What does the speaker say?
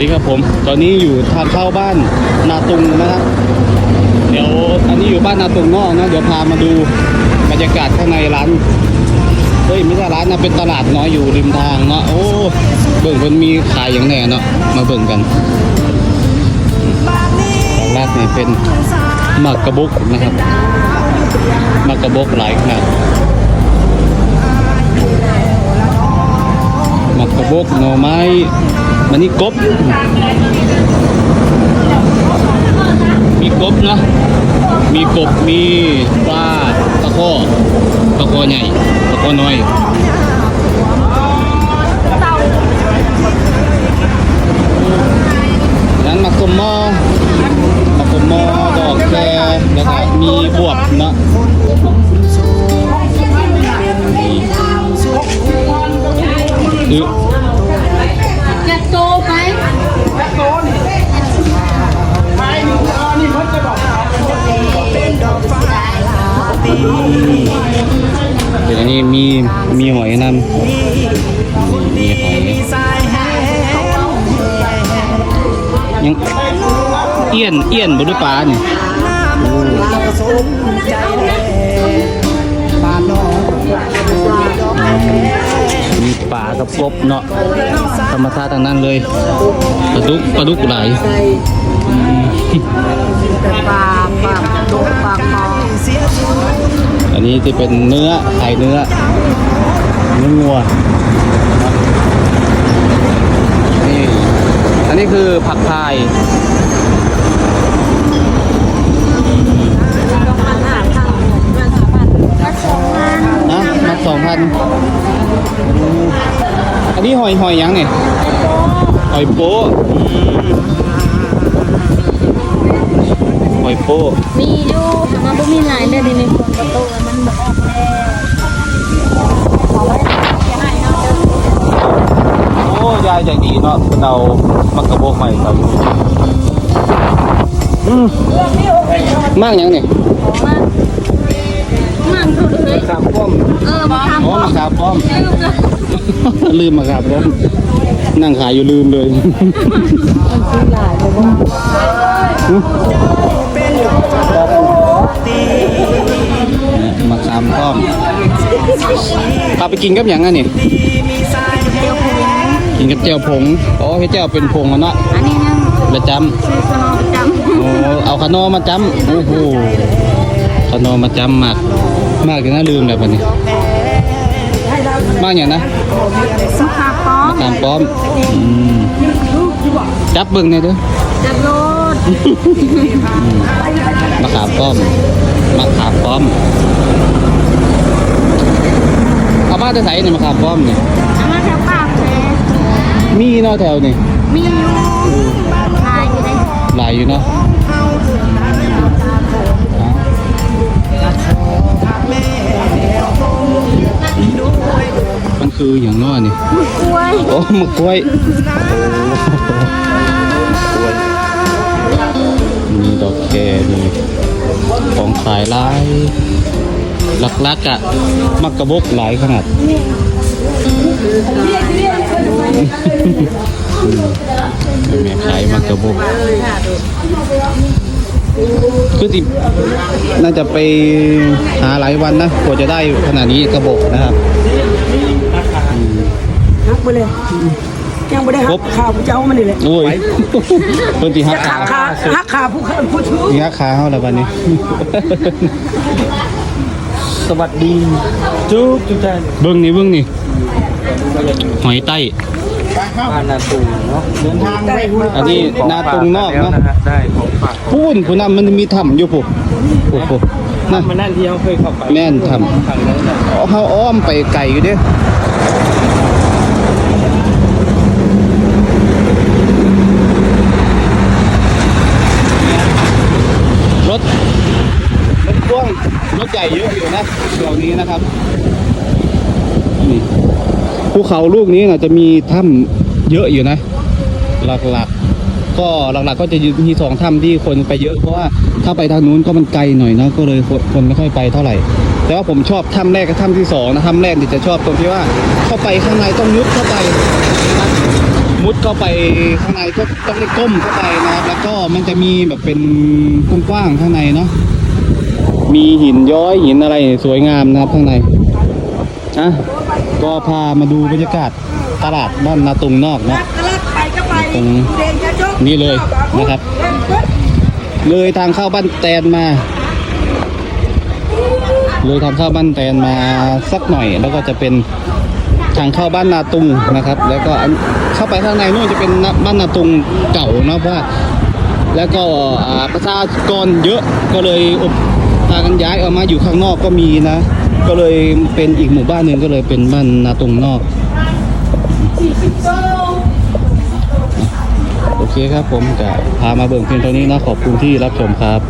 ดีครับผม ตอนนี้อยู่ทางเข้าบ้านนาตุงนะครับเดี๋ยวอันนี้อยู่บ้านนาตุงนอกนะ เดี๋ยวพามาดูบรรยากาศข้างในร้าน เฮ้ยไม่ใช่ร้านนะเป็นตลาดน้อยอยู่ริมทางเนาะ โอ้ เบิ่งคนมีขายอย่างแน่เนาะ มาเบิ่งกันของร้านนี่เป็นหมักกระบุกนะครับหมักกระบุกหลายขนาดหมักกระบอกหน่อไม้ มันนี่กบ มีกบเนาะ มีกบ มีปลาตะโคตะโคใหญ่ตะโคน้อย เดี๋ยวนี้มีมีหอยนำมีหอยยังเอี้ยนเอี้ยนบนปลาเนี่ยมีปลากับกบเนาะธรรมชาติทางนั้นเลยปลาดุกปลาดุกหลายอืมปลาปลาโตปลาคออันนี้จะเป็นเนื้อไข่เนื้อเนื้องัวนี่อันนี้คือผักพายนะมาสองพันอันนี้หอยหอยยังเนี่ยหอยโป๊ะ อืมหอยโป๊ะมีอยู่แต่มันไม่มีหลายเดือนในฝนประตูมันบอกออกแล้วโอ้ยายใจดีเนาะเรามักกระโบกใหม่ครับอืมมากยังเนี่ยมามันถูกเลยสามป้อมเออมาทำอ๋อก่อมานขามป้อมลืมเลยลืมมาครับผมนั่งขายอยู่ลืมเลย มาสามป้อมพาไปกินกับอย่างนั้นนี่เดี๋ยวผมกินกับเจียวผงอ๋อให้เจียวเป็นผงอะเนาะอันนี้ยังประจซื้อสนอประจำโอ้เอาขนมมาจำโอ้โหขนมมาจำมากมากจนน่าลืมเลยปะนี่มากอย่างนะำสุขาป้อมตามป้อมอืมจับเบิ่งหน่อยเด้อจับโลด มะขามป้อมมะขามป้อมเอาบ้านจะใส่เนี่ยมะขามป้อมเนี่ยเอามาแถวปากแท้มีเนาะแถวนี่มีอยู่ลายอยู่ในหลายอยู่เนาะมันคืออย่างน้อนี่กล้วยโอ้มะกล้วย ของขายหลายหลักๆอะมักกะบกหลายขนาดแม่ขายมักกะบกคือติน่าจะไปหาหลายวันนะกว่าจะได้ขนาดนี้กระบอกนะครับฮักไปเลย ยังไม่ได้ครหับกขาผู้เจ้ามันนี่แหละโอ้ยเพิ่นตีหักขาขาหักขาผู้ผู้ชื่อตีหักขาเขาแล้ววันนี้ สวัสดีทุกทุกท่านเบิ้งนี่เบิ้งนี่หอยไต้บ้านนาตูเนาะเดินทางอันนี้นาตุงนอกแล้วเนาะนะฮะได้ของฝากพูนผู้นั้นมันมีถ้ำอยู่ปุ๊บปุ๊บปุ๊บนะมานั่นที่เขาเคยเข้าไปแม่นทำทางนั้นนะเขาอ้อมไปไกลอยู่เด้รถ รถพ่วงรถใหญ่เยอะอยู่นะแถว นะครับนี่ภูเขาลูกนี้นะจะมีถ้ำเยอะอยู่นะ หลักๆ ก็หลักๆ ก็จะมีสองถ้ำที่คนไปเยอะเพราะว่าถ้าไปทางนู้นก็มันไกลหน่อยนะก็เลยคนคนไม่ค่อยไปเท่าไหร่ แต่ว่าผมชอบถ้ำแรกกับถ้ำที่สองนะถ้ำแรกเนี่ยจะชอบตรงที่ว่าเข้าไปข้างในต้องยุบเข้าไปมุดเข้าไปข้างในก็ต้องได้ก้มเข้าไปนะครับแล้วก็มันจะมีแบบเป็นกว้างๆข้างในเนาะ มีหินย้อยหินอะไรสวยงามนะครับข้างในอะก็พามาดูบรรยากาศตลาดบ้านนาตุงนอกนะตรงนี่เลยนะครับ เลยทางเข้าบ้านแตนมา เลยทางเข้าบ้านแตนมาสักหน่อย แล้วก็จะเป็นทางเข้าบ้านนาตุงนะครับ แล้วก็เข้าไปข้างในนู่นจะเป็นบ้านนาตุงเก่านะเพราะว่าแล้วก็ประชากรเยอะก็เลยอบ พากันย้ายออกมาอยู่ข้างนอกก็มีนะ ก็เลยเป็นอีกหมู่บ้านหนึ่งก็เลยเป็นบ้านนาตรงนอก โอเคครับผมจะพามาเบิ่งเพียงเท่านี้นะขอบคุณที่รับชมครับ